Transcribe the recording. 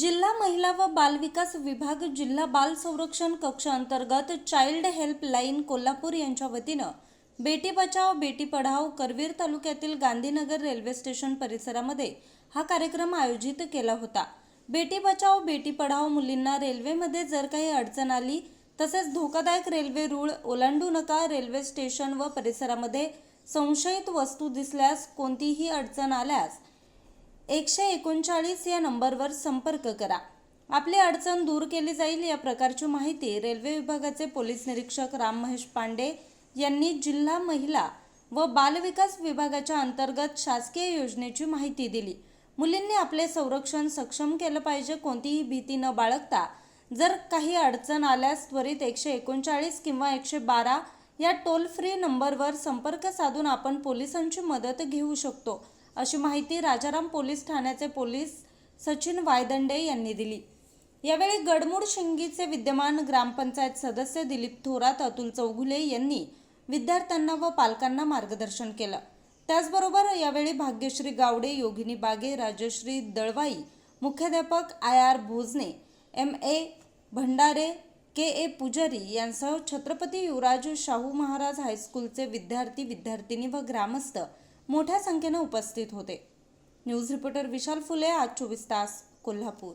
जिल्हा महिला व बालविकास विभाग जिल्हा बाल संरक्षण कक्ष अंतर्गत चाइल्ड हेल्पलाईन कोल्हापूर यांच्या वतीनं बेटी बचाव बेटी पढाओ करवीर तालुक्यातील गांधीनगर रेल्वे स्टेशन परिसरामध्ये हा कार्यक्रम आयोजित केला होता. बेटी बचाव बेटी पढाओ मुलींना रेल्वेमध्ये जर काही अडचण आली तसेच धोकादायक रेल्वे रूळ ओलांडू नका रेल्वे स्टेशन व परिसरामध्ये संशयित वस्तू दिसल्यास कोणतीही अडचण आल्यास एकशे एकोणचाळीस या नंबरवर संपर्क करा. आपली अडचण दूर केली जाईल या प्रकारची माहिती रेल्वे विभागाचे पोलीस निरीक्षक राम महेश पांडे यांनी जिल्हा महिला व बालविकास विभागाच्या अंतर्गत शासकीय योजनेची माहिती दिली. मुलींनी आपले संरक्षण सक्षम केलं पाहिजे कोणतीही भीती न बाळगता. जर काही अडचण आल्यास त्वरित एकशे एकोणचाळीस किंवा एकशे बारा या टोल फ्री नंबरवर संपर्क साधून आपण पोलिसांची मदत घेऊ शकतो. अशी माहिती राजाराम पोलीस ठाण्याचे पोलीस सचिन वायदंडे यांनी दिली. यावेळी गडमूड शिंगीचे विद्यमान ग्रामपंचायत सदस्य दिलीप थोरात अतुल चौघुले यांनी विद्यार्थ्यांना व पालकांना मार्गदर्शन केलं. त्याचबरोबर यावेळी भाग्यश्री गावडे योगिनी बागे राजश्री दळवाई मुख्याध्यापक I R Bhojane M A Bhandare K A Pujari यांसह छत्रपती युवराज शाहू महाराज हायस्कूलचे विद्यार्थी विद्यार्थिनी व ग्रामस्थ मोठ्या संख्येनं उपस्थित होते. न्यूज रिपोर्टर विशाल फुले आज चोवीस तास कोल्हापूर.